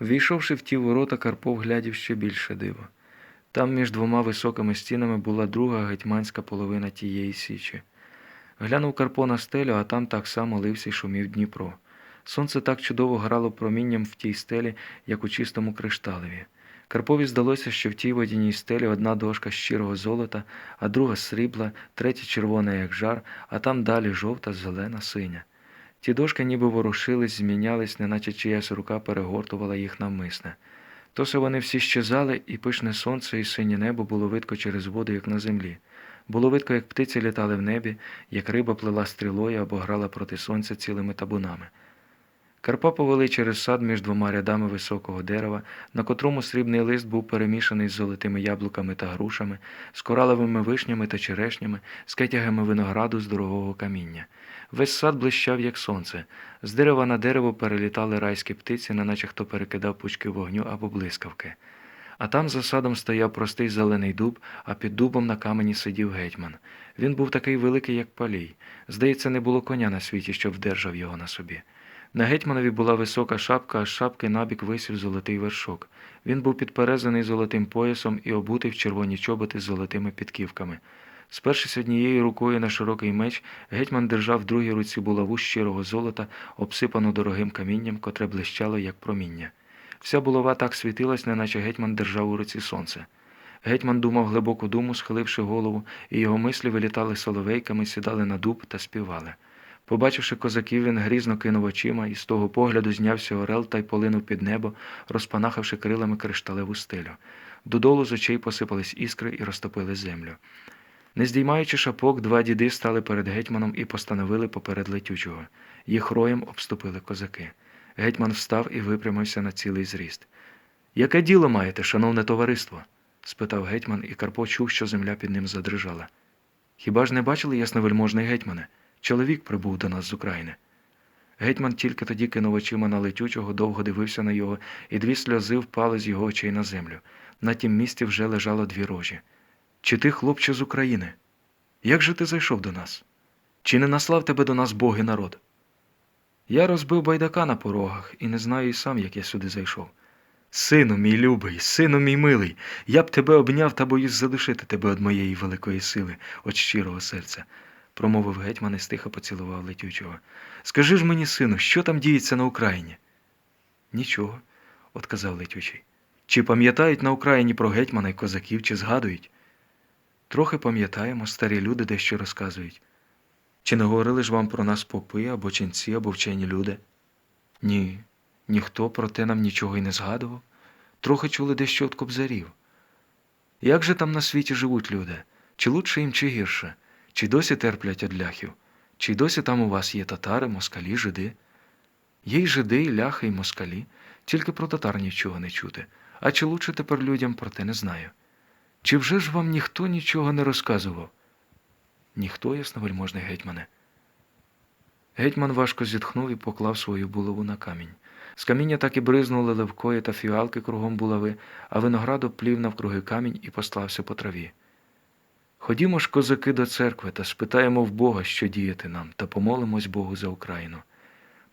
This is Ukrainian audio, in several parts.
Війшовши в ті ворота, Карпов глядів ще більше диво. Там між двома високими стінами була друга гетьманська половина тієї січі. Глянув Карпо на стелю, а там так само лився й шумів Дніпро. Сонце так чудово грало промінням в тій стелі, як у чистому кришталеві. Карпові здалося, що в тій водяній стелі одна дошка щирого золота, а друга срібла, третя червона, як жар, а там далі жовта, зелена, синя. Ті дошки ніби ворушились, змінялись, неначе чиясь рука перегортувала їх навмисне. Тосе вони всі щезали, і пишне сонце і синє небо було видко через воду, як на землі. Було видко, як птиці літали в небі, як риба плила стрілою або грала проти сонця цілими табунами. Карпа повели через сад між двома рядами високого дерева, на котрому срібний лист був перемішаний з золотими яблуками та грушами, з кораловими вишнями та черешнями, з кетягами винограду з дорогого каміння. Весь сад блищав, як сонце. З дерева на дерево перелітали райські птиці, неначе хто перекидав пучки вогню або блискавки. А там за садом стояв простий зелений дуб, а під дубом на камені сидів гетьман. Він був такий великий, як палій. Здається, не було коня на світі, щоб вдержав його на собі. На гетьманові була висока шапка, а з шапки набік висів золотий вершок. Він був підперезаний золотим поясом і обутий в червоні чоботи з золотими підківками. Спершись однією рукою на широкий меч, гетьман держав в другій руці булаву щирого золота, обсипану дорогим камінням, котре блищало, як проміння. Вся булава так світилась, неначе гетьман держав у руці сонце. Гетьман думав глибоку думу, схиливши голову, і його мислі вилітали соловейками, сідали на дуб та співали. Побачивши козаків, він грізно кинув очима, і з того погляду знявся орел та й полинув під небо, розпанахавши крилами кришталеву стелю. Додолу з очей посипались іскри і розтопили землю. Не здіймаючи шапок, два діди стали перед гетьманом і постановили поперед летючого. Їх роєм обступили козаки. Гетьман встав і випрямився на цілий зріст. Яке діло маєте, шановне товариство? спитав гетьман, і Карпо чув, що земля під ним задрижала. Хіба ж не бачили, ясновельможний гетьмане? Чоловік прибув до нас з України. Гетьман тільки тоді кинув очима на летючого, довго дивився на його, і дві сльози впали з його очей на землю. На тім місці вже лежало дві рожі. Чи ти, хлопче, з України? Як же ти зайшов до нас? Чи не наслав тебе до нас Бог і народ? Я розбив байдака на порогах і не знаю і сам, як я сюди зайшов. Сину мій любий, сину мій милий, я б тебе обняв та боюсь задушити тебе від моєї великої сили, від щирого серця, промовив гетьман і стиха поцілував летючого. Скажи ж мені, сину, що там діється на Україні? Нічого, отказав летючий. Чи пам'ятають на Україні про гетьмана й козаків, чи згадують? Трохи пам'ятаємо, старі люди дещо розказують. Чи не говорили ж вам про нас попи або ченці, або вчені люди? Ні, ніхто про те нам нічого й не згадував. Трохи чули дещо від кобзарів. Як же там на світі живуть люди? Чи лучше їм, чи гірше? Чи досі терплять од ляхів? Чи досі там у вас є татари, москалі, жиди? Є й жиди, і ляхи, і москалі, тільки про татар нічого не чути. А чи лучше тепер людям про те не знаю. Чи вже ж вам ніхто нічого не розказував? Ніхто, ясновельможний гетьмане. Гетьман важко зітхнув і поклав свою булаву на камінь. З каміння так і бризнули левкої та фіалки кругом булави, а винограду плів навкруги камінь і послався по траві. Ходімо ж, козаки, до церкви та спитаємо в Бога, що діяти нам, та помолимось Богу за Україну.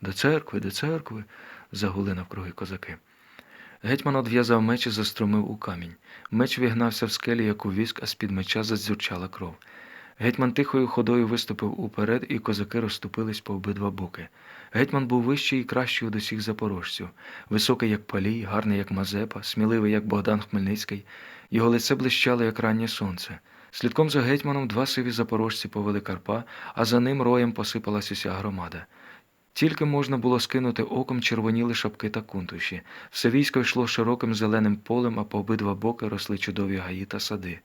До церкви, до церкви. загули навкруги козаки. Гетьман одв'язав меч і заструмив у камінь. Меч вігнався в скелі, як у віск, а з-під меча задзюрчала кров. Гетьман тихою ходою виступив уперед, і козаки розступились по обидва боки. Гетьман був вищий і кращий від усіх запорожців, високий, як палій, гарний, як Мазепа, сміливий, як Богдан Хмельницький. Його лице блищало, як раннє сонце. Слідком за гетьманом два сиві запорожці повели Карпа, а за ним роєм посипалась уся громада. Тільки можна було скинути оком червоніли шапки та кунтуші. Все військо йшло широким зеленим полем, а по обидва боки росли чудові гаї та сади.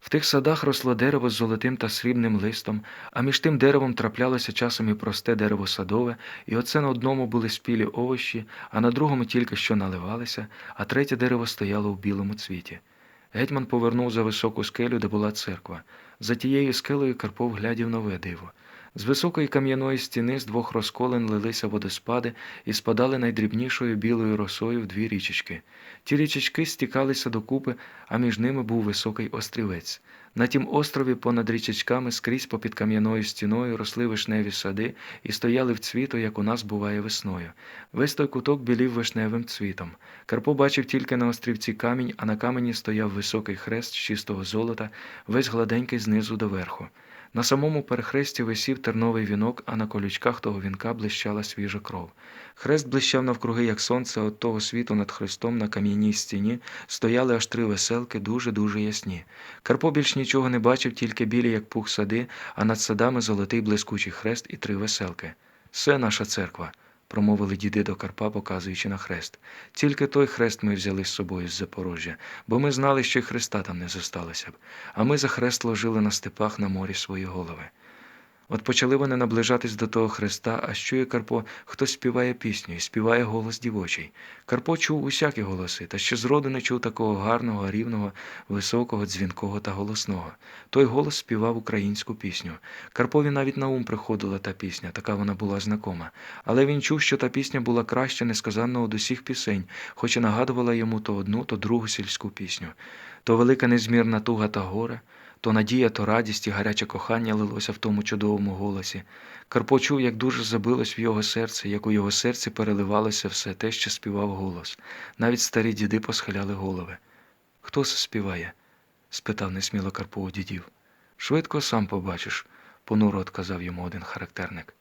В тих садах росло дерево з золотим та срібним листом, а між тим деревом траплялося часом і просте дерево садове, і оце на одному були спілі овощі, а на другому тільки що наливалися, а третє дерево стояло в білому цвіті. Гетьман повернув за високу скелю, де була церква. За тією скелею Карпов глядів нове диво. З високої кам'яної стіни з двох розколин лилися водоспади і спадали найдрібнішою білою росою в дві річечки. Ті річечки стікалися докупи, а між ними був високий острівець. На тім острові понад річечками скрізь попід кам'яною стіною росли вишневі сади і стояли в цвіту, як у нас буває весною. Весь той куток білів вишневим цвітом. Карпо бачив тільки на острівці камінь, а на камені стояв високий хрест чистого золота, весь гладенький знизу до верху. На самому перехресті висів терновий вінок, а на колючках того вінка блищала свіжа кров. Хрест блищав навкруги, як сонце, от того світу над хрестом на кам'яній стіні стояли аж три веселки, дуже-дуже ясні. Карпо більш нічого не бачив, тільки білі, як пух сади, а над садами золотий блискучий хрест і три веселки. Це наша церква, промовили діди до Карпа, показуючи на хрест. Тільки той хрест ми взяли з собою з Запорожжя, бо ми знали, що й хреста там не зосталося б, а ми за хрест ложили на степах на морі свої голови. От почали вони наближатись до того хреста, а чує Карпо, хтось співає пісню і співає голос дівочий. Карпо чув усякі голоси, та ще зроду не чув такого гарного, рівного, високого, дзвінкого та голосного. Той голос співав українську пісню. Карпові навіть на ум приходила та пісня, така вона була знакома. Але він чув, що та пісня була краща несказанно од усіх пісень, хоч і нагадувала йому то одну, то другу сільську пісню. То велика незмірна туга та горе, то надія, то радість і гаряче кохання лилося в тому чудовому голосі. Карпо чув, як дуже забилось в його серце, як у його серці переливалося все те, що співав голос. Навіть старі діди посхиляли голови. Хто це співає? спитав несміло Карпо у дідів. Швидко сам побачиш, понуро отказав йому один характерник.